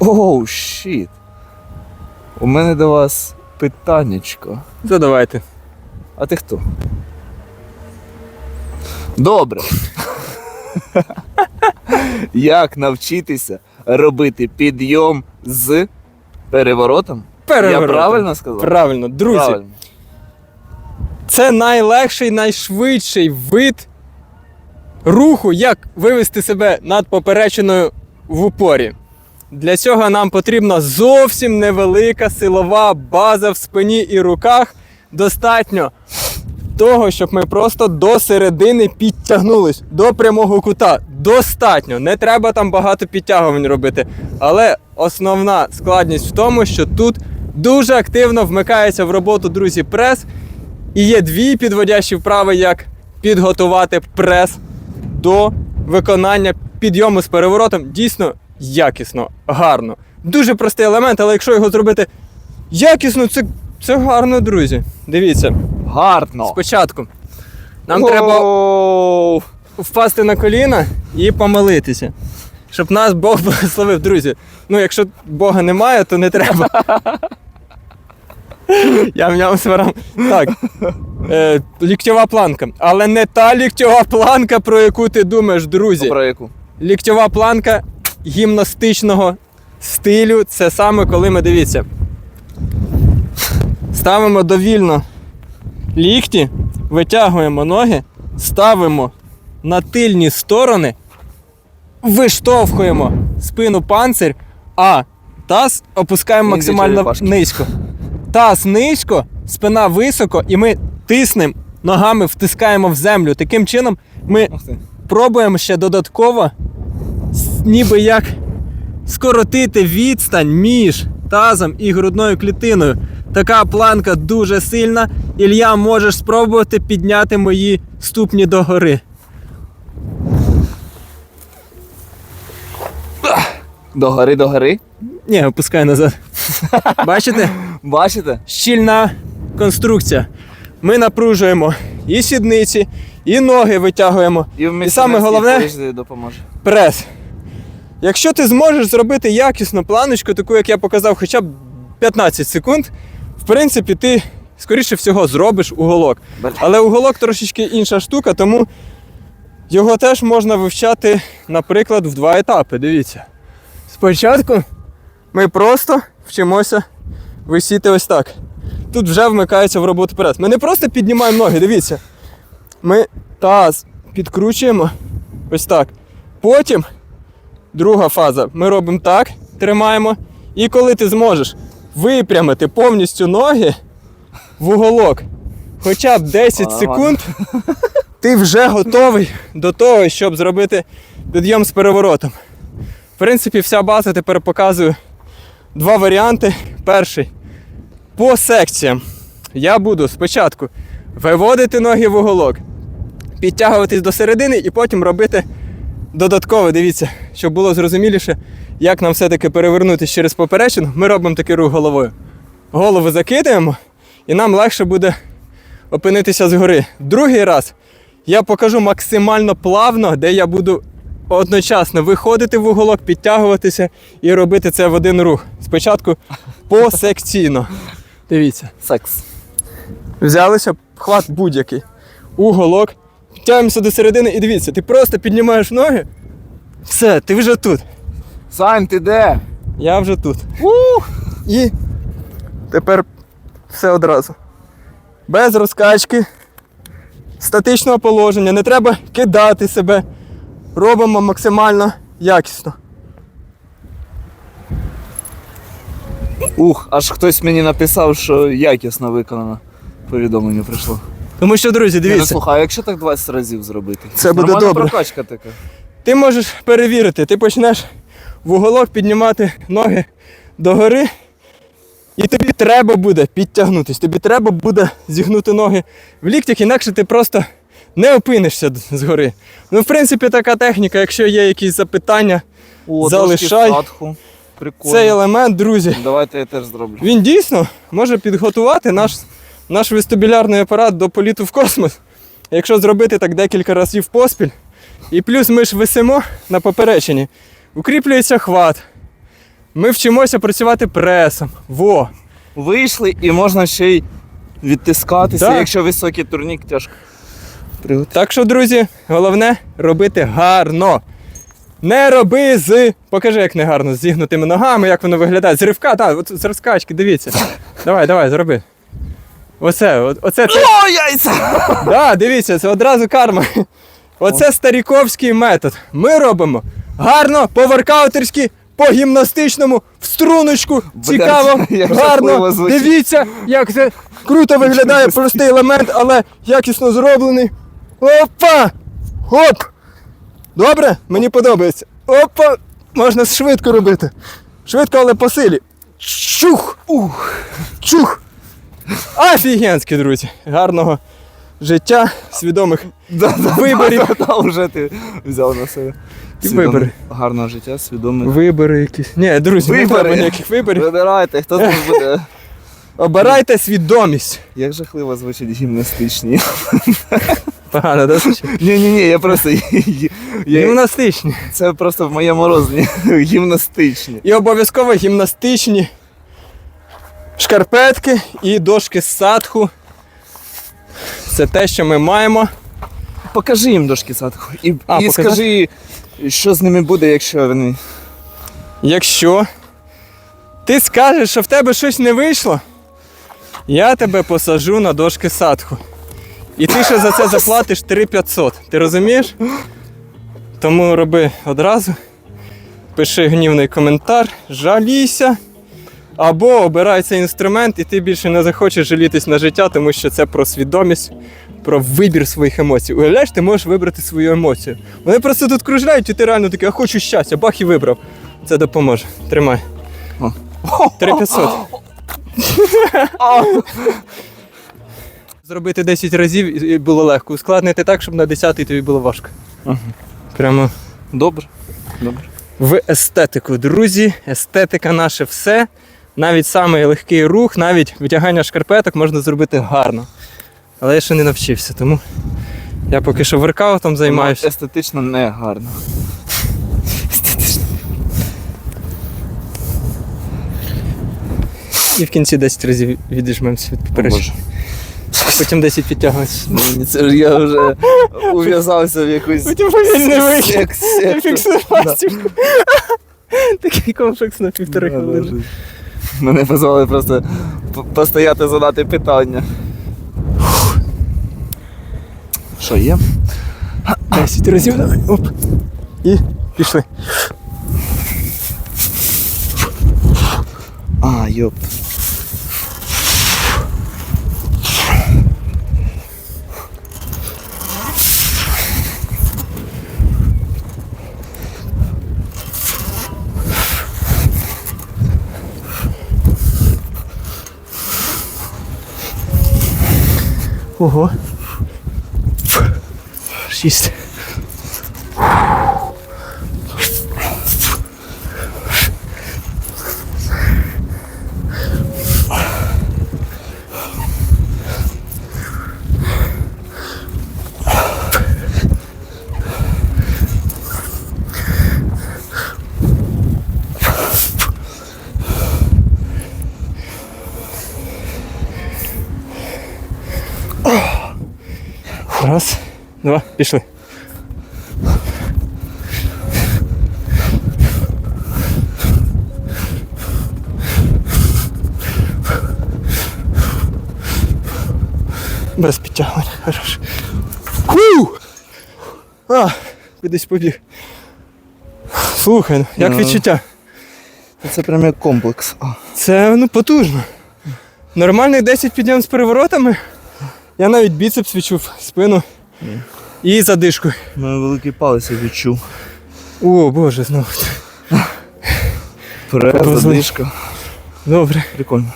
Оу, щіт. У мене до вас питаннячко. Задавайте. А ти хто? Добре. Як навчитися робити підйом з переворотом? Переворотом. Я правильно сказав? Правильно, друзі, Правильно. це найлегший, найшвидший вид руху, як вивести себе над поперечиною в упорі. Для цього нам потрібна зовсім невелика силова база в спині і руках. Достатньо того, щоб ми просто до середини підтягнулись до прямого кута. Достатньо. Не треба там багато підтягувань робити. Але основна складність в тому, що тут дуже активно вмикається в роботу, друзі, прес. І є дві підводящі вправи, як підготувати прес до виконання підйому з переворотом. Дійсно якісно, гарно. Дуже простий елемент, але якщо його зробити якісно, це, це гарно, друзі. Дивіться, Гарно. спочатку нам треба впасти на коліна і помолитися. Щоб нас Бог благословив, друзі. Ну, якщо Бога немає, то не треба. Я мням сварам. Так. Е, ліктьова планка. Але не та ліктьова планка, про яку ти думаєш, друзі. Про яку? Ліктьова планка гімнастичного стилю. Це саме коли ми дивіться. Ставимо довільно лікті, витягуємо ноги, ставимо на тильні сторони, виштовхуємо спину панцир, а таз опускаємо максимально низько. Таз низько, спина високо, і ми тиснемо ногами, втискаємо в землю. Таким чином ми пробуємо ще додатково, ніби як скоротити відстань між тазом і грудною клітиною. Така планка дуже сильна. Ілля, можеш спробувати підняти мої ступні догори. До гори, до гори. Ні, опускай назад. Бачите? Бачите? Щільна конструкція. Ми напружуємо і сідниці, і ноги витягуємо. І, І саме головне- допоможе. прес. Якщо ти зможеш зробити якісну планочку, таку, як я показав, хоча б 15 секунд, в принципі, ти, скоріше всього, зробиш уголок. Але уголок трошечки інша штука, тому його теж можна вивчати, наприклад, в два етапи. Дивіться. Спочатку ми просто вчимося висіти ось так. Тут вже вмикається в роботу прес. Ми не просто піднімаємо ноги, дивіться. Ми таз підкручуємо ось так. Потім друга фаза. Ми робимо так, тримаємо. І коли ти зможеш випрямити повністю ноги в уголок хоча б 10 секунд, ти вже готовий до того, щоб зробити підйом з переворотом. В принципі, вся база тепер показує два варіанти. Перший по секціям. Я буду спочатку виводити ноги в уголок, підтягуватись до середини і потім робити додатково. Дивіться, щоб було зрозуміліше, як нам все-таки перевернутися через поперечину. Ми робимо такий рух головою. Голову закидаємо, і нам легше буде опинитися згори. Другий раз я покажу максимально плавно, де я буду одночасно виходити в уголок, підтягуватися і робити це в один рух. Спочатку посекційно. Дивіться. Секс. Взялися, хват будь-який. Уголок. Тягнемося до середини і дивіться, ти просто піднімаєш ноги. Все, ти вже тут. Сань, ти де? Я вже тут. Ух! І тепер все одразу. Без розкачки, статичного положення, не треба кидати себе. Робимо максимально якісно. Ух, аж хтось мені написав, що якісно виконано. Повідомлення прийшло. Тому що, друзі, Ні, ну, дивіться, слухай, а якщо так 20 разів зробити? Це буде Нормальна добре. прокачка така. ти можеш перевірити, ти почнеш в уголок піднімати ноги догори, і тобі треба буде підтягнутись, тобі треба буде зігнути ноги в ліктях, інакше ти просто не опинишся д- згори. Ну, в принципі, така техніка, якщо є якісь запитання, О, Залишай. трошки садху. Прикольно. цей елемент, друзі, Давайте я теж зроблю. він дійсно може підготувати наш, наш вестибулярний апарат до політу в космос. Якщо зробити так декілька разів поспіль, і плюс ми ж висимо на поперечині, укріплюється хват, Ми вчимося працювати пресом. Во! Вийшли і можна ще й відтискатися, Так. якщо високий турнік тяжко. Привод. Так що, друзі, головне робити гарно. Не роби з. Покажи, як не гарно, з зігнутими ногами, як воно виглядає. З ривка, так, з розкачки, дивіться. Давай, давай, зроби. Оце, оце це. О, яйця! Да, дивіться, це одразу карма. Оце старіковський метод. Ми робимо гарно, по-воркаутерськи, по-гімнастичному, в струночку, цікаво, як гарно. жахливо звучить. Дивіться, як це круто виглядає простий елемент, але якісно зроблений. Опа! Хоп! Добре, мені подобається. Опа! Можна швидко робити. Швидко, але по силі. Чух! Ух! Чух! Офігенські, друзі! Гарного життя, свідомих Виборів. Да, вже ти взяв на себе. І вибори. Гарного життя, свідоме. вибори якісь. Ні, друзі, не Вибори. треба ніяких виборів. Вибирайте, хто тут буде. Обирайте свідомість. Як жахливо звучить гімнастичні. Погано, да? Ні, ні, ні, я просто. Я, Гімнастичні. це просто в моєму розумі. Гімнастичні. І обов'язково гімнастичні шкарпетки і дошки з садху. Це те, що ми маємо. Покажи їм дошки садку. І, А, і показати? скажи, що з ними буде, якщо вони. Якщо ти скажеш, що в тебе щось не вийшло, я тебе посажу на дошки садху. І ти ще за це заплатиш 3500. Ти розумієш? Тому роби одразу. Пиши гнівний коментар, жалійся. Або обирай цей інструмент, і ти більше не захочеш жалітись на життя, тому що це про свідомість, про вибір своїх емоцій. Уявляєш, ти можеш вибрати свою емоцію. Вони просто тут кружляють, і ти реально такий, а хочу щастя, бах і вибрав. Це допоможе. Тримай. 3500. Зробити 10 разів і було легко. Ускладнити так, щоб на 10 тобі було важко. Прямо Добре. Добре. в естетику. Друзі, естетика наше все. Навіть самий легкий рух, навіть витягання шкарпеток можна зробити гарно. Але я ще не навчився, тому я поки що воркаутом Воно займаюся. Естетично не гарно. Естетично. І в кінці 10 разів відіжмемося від. Боже. Потім 10 підтягуємося. Це ж я вже ув'язався в якусь Потім сек- секту. Такий комплекс на півтори хвилини. Мене позвали просто постояти задати питання. Що є? 10 разів давай. Оп. І пішли. А, йоп. Ого. Шість. Раз, два, пішли. Без підтягування, хорош. Ху! А, кудись побіг. Слухай, ну, як Ну. відчуття? Це прям як комплекс. Це ну потужно. Нормальний 10 підйом з переворотами. Я навіть біцепс відчув, спину і задишку. Мене великий палець я відчув. О, боже, знову. Прекрасно. Задишка. Добре. Прикольно.